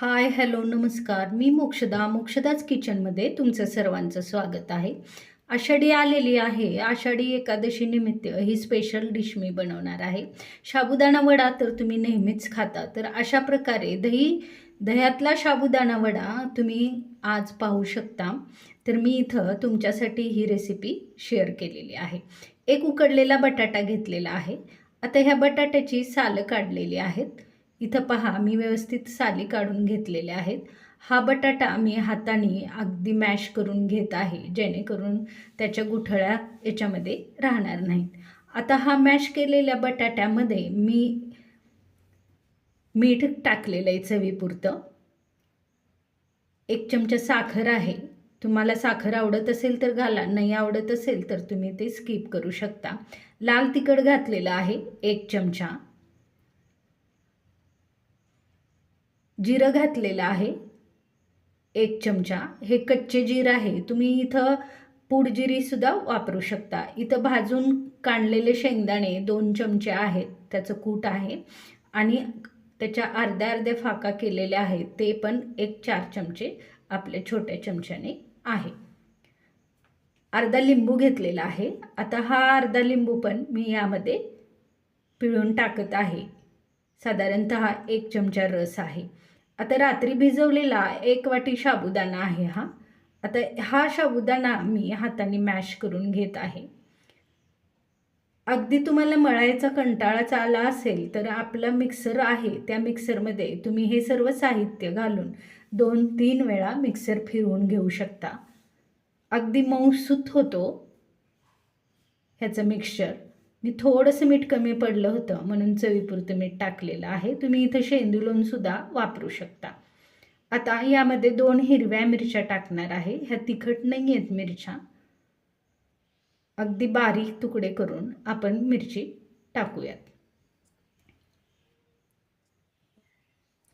Hi hello नमस्कार. मी मोक्षदा मोक्षदाच किचनमध्ये तुमचं सर्वांचं स्वागत आहे. आषाढी आलेली आहे. आषाढी एकादशी निमित्त ही स्पेशल डिश मी बनवणार आहे. साबुदाणा वडा तर तुम्ही नेहमीच खाता. तर अशा प्रकारे दही दह्यातला साबुदाणा वडा तुम्ही आज पाहू शकता. तर मी इथं तुमच्यासाठी ही रेसिपी शेअर केलेली आहे. एक उकडलेला बटाटा घेतलेला आहे. आता ह्या बटाट्याची सालं काढलेली आहेत. इथं पहा मी व्यवस्थित साली काढून घेतलेल्या आहेत. हा बटाटा मी हाताने अगदी मॅश करून घेत आहे जेणेकरून त्याच्या गुठळ्या याच्यामध्ये राहणार नाहीत. आता हा मॅश केलेल्या बटाट्यामध्ये मी मीठ टाकलेलं आहे चवीपुरतं. एक चमचा साखर आहे. तुम्हाला साखर आवडत असेल तर घाला नाही आवडत असेल तर तुम्ही ते स्किप करू शकता. लाल तिखट घातलेलं आहे एक चमचा. जिरं घातलेलं आहे. एक चमचा. हे कच्चे जिरं आहे. तुम्ही इथं पुडजिरीसुद्धा वापरू शकता. इथं भाजून काढलेले शेंगदाणे दोन चमचे आहेत. त्याचं कूट आहे. आणि त्याच्या अर्ध्या अर्ध्या फाका केलेल्या आहेत. ते पण एक चार चमचे आपल्या छोट्या चमच्याने आहे. अर्धा लिंबू घेतलेला आहे. आता हा अर्धा लिंबू पण मी यामध्ये पिळून टाकत आहे. साधारणत एक चमचा रस आहे. आता रात्री भिजवलेला एक वाटी साबुदाणा आहे हा. आता हा साबुदाणा मी हाताने मॅश करून घेत आहे. अगदी तुम्हाला मळायचा कंटाळाचा आला असेल तर आपला मिक्सर आहे. त्या मिक्सरमध्ये तुम्ही हे सर्व साहित्य घालून दोन तीन वेळा मिक्सर फिरवून घेऊ शकता. अगदी मऊसूत होतो ह्याचं मिक्सचर मी थोडंसं मीठ कमी पडलं होतं म्हणून चवीपुरतं मीठ टाकलेलं आहे. तुम्ही इथं शेंदुलूनसुद्धा वापरू शकता. आता यामध्ये दोन हिरव्या मिरच्या टाकणार आहे. ह्या तिखट नाही आहेत मिरच्या. अगदी बारीक तुकडे करून आपण मिरची टाकूयात.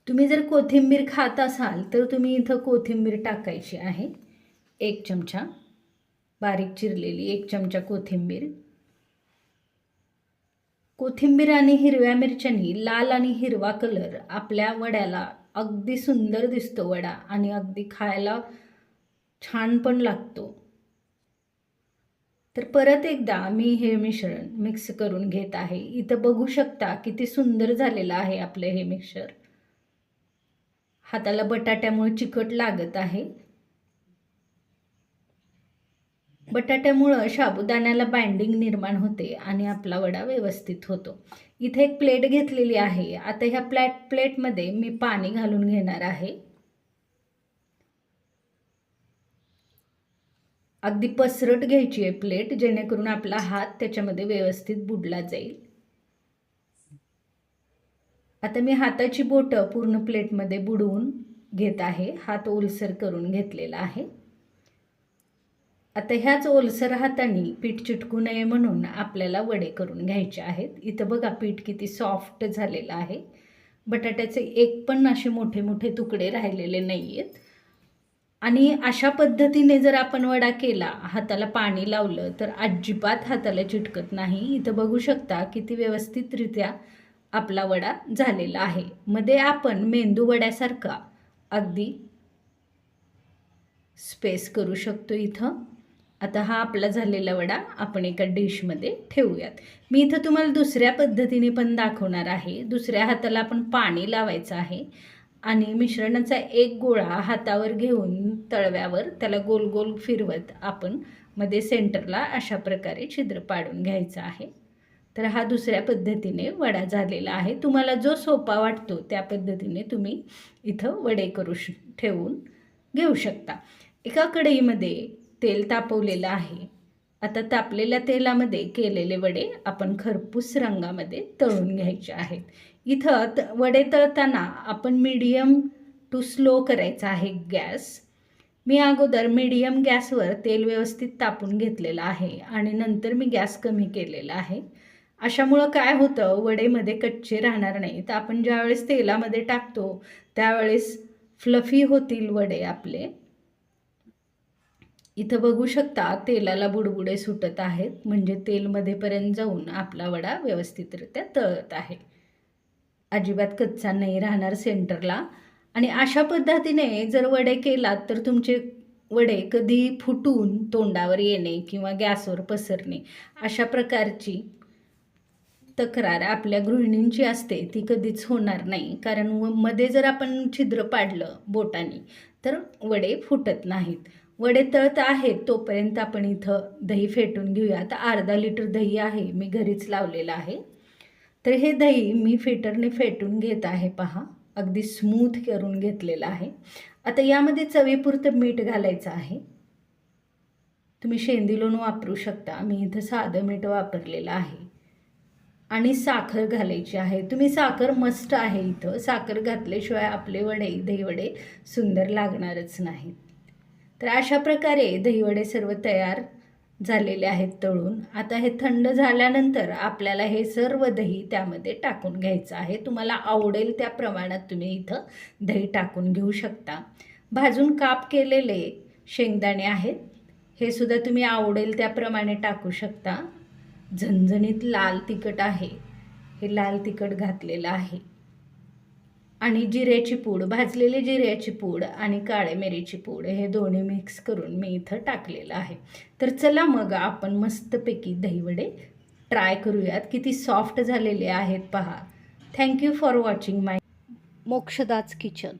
तुम्ही जर कोथिंबीर खात असाल तर तुम्ही इथं कोथिंबीर टाकायची आहे. एक चमचा बारीक चिरलेली एक चमचा कोथिंबीर. कोथिंबीर आणि हिरव्या मिरच्यांनी लाल आणि हिरवा कलर आपल्या वड्याला. अगदी सुंदर दिसतो वडा आणि अगदी खायला छान पण लागतो. तर परत एकदा मी हे मिश्रण मिक्स करून घेत आहे. इथं बघू शकता किती सुंदर झालेलं आहे आपलं हे मिक्सर. हाताला बटाट्यामुळे चिकट लागत आहे. बटाट्यामुळं साबुदाण्याला बाइंडिंग निर्माण होते आणि आपला वडा व्यवस्थित होतो. इथे एक प्लेट घेतलेली आहे. आता ह्या प्लॅट प्लेटमध्ये मी पाणी घालून घेणार आहे. अगदी पसरट घ्यायची आहे प्लेट जेणेकरून आपला हात त्याच्यामध्ये व्यवस्थित बुडला जाईल. आता मी हाताची बोटं पूर्ण प्लेटमध्ये बुडवून घेत आहे. हात ओलसर करून घेतलेला आहे. आता ह्याच ओलसर हाताने पीठ चिटकू नये म्हणून आपल्याला वडे करून घ्यायचे आहेत. इथं बघा पीठ किती सॉफ्ट झालेलं आहे. बटाट्याचे एक पण असे मोठे मोठे तुकडे राहिलेले नाही आहेत आणि अशा पद्धतीने जर आपण वडा केला हाताला पाणी लावलं तर अजिबात हाताला चिटकत नाही. इथं बघू शकता किती व्यवस्थितरित्या आपला वडा झालेला आहे. मध्ये आपण मेंदू वड्यासारखा अगदी स्पेस करू शकतो इथं. आता हा आपला झालेला वडा आपण एका डिशमध्ये ठेवूयात. मी इथं तुम्हाला दुसऱ्या पद्धतीने पण दाखवणार आहे. दुसऱ्या हाताला आपण पाणी लावायचं आहे आणि मिश्रणाचा एक गोळा हातावर घेऊन तळव्यावर त्याला गोल गोल फिरवत आपण मध्ये सेंटरला अशा प्रकारे छिद्र पाडून घ्यायचं आहे. तर हा दुसऱ्या पद्धतीने वडा झालेला आहे. तुम्हाला जो सोपा वाटतो त्या पद्धतीने तुम्ही इथं वडे करू श ठेवून घेऊ शकता. एका कढईमध्ये तेल तापवलेलं आहे. आता तापलेल्या तेलामध्ये केलेले वडे आपण खरपूस रंगामध्ये तळून घ्यायचे आहेत. इथं त वडे तळताना आपण मीडियम टू स्लो करायचा आहे गॅस. मी अगोदर मीडियम गॅसवर तेल व्यवस्थित तापून घेतलेलं आहे आणि नंतर मी गॅस कमी केलेला आहे. अशामुळं काय होतं वडेमध्ये कच्चे राहणार नाही तर आपण ज्यावेळेस तेलामध्ये टाकतो त्यावेळेस फ्लफी होतील वडे आपले. इथं बघू शकता तेलाला बुडबुडे सुटत आहेत. म्हणजे तेलमध्येपर्यंत जाऊन आपला वडा व्यवस्थितरित्या तळत आहे. अजिबात कच्चा नाही राहणार सेंटरला. आणि अशा पद्धतीने जर वडे केलात तर तुमचे वडे कधी फुटून तोंडावर येणे किंवा गॅसवर पसरणे अशा प्रकारची तक्रार आपल्या गृहिणींची असते. ती कधीच होणार नाही. कारण व मध्ये जर आपण छिद्र पाडलं बोटाने तर वडे फुटत नाहीत. वडे तळत आहेत तोपर्यंत आपण इथं दही फेटून घेऊया. आता अर्धा लिटर दही आहे मी घरीच लावलेलं आहे. तर हे दही मी फेटरने फेटून घेत आहे पहा. अगदी स्मूथ करून घेतलेलं आहे. आता यामध्ये चवीपुरतं मीठ घालायचं आहे. तुम्ही शेंदी लोण वापरू शकता. मी इथं साधं मीठ वापरलेलं आहे. आणि साखर घालायची आहे. तुम्ही साखर मस्त आहे इथं. साखर घातल्याशिवाय आपले वडे दहीवडे सुंदर लागणारच नाहीत. तर अशा प्रकारे दहीवडे सर्व तयार झालेले आहेत तळून. आता हे थंड झाल्यानंतर आपल्याला हे सर्व दही त्यामध्ये टाकून घ्यायचं आहे. तुम्हाला आवडेल त्या प्रमाणात तुम्ही इथं दही टाकून घेऊ शकता. भाजून काप केलेले शेंगदाणे आहेत. हे सुद्धा तुम्ही आवडेल त्याप्रमाणे टाकू शकता. झणझणीत लाल तिखट आहे. हे लाल तिखट घातलेलं आहे. आणि जिऱ्याची पूड भाजलेली जिऱ्याची पूड आणि काळे मिरीची पूड हे दोन्ही मिक्स करून मी इथं टाकलेलं आहे. तर चला मग आपण मस्तपैकी दहीवडे ट्राय करूयात. किती सॉफ्ट झालेले आहेत पहा. Thank you for watching my मोक्षदाच kitchen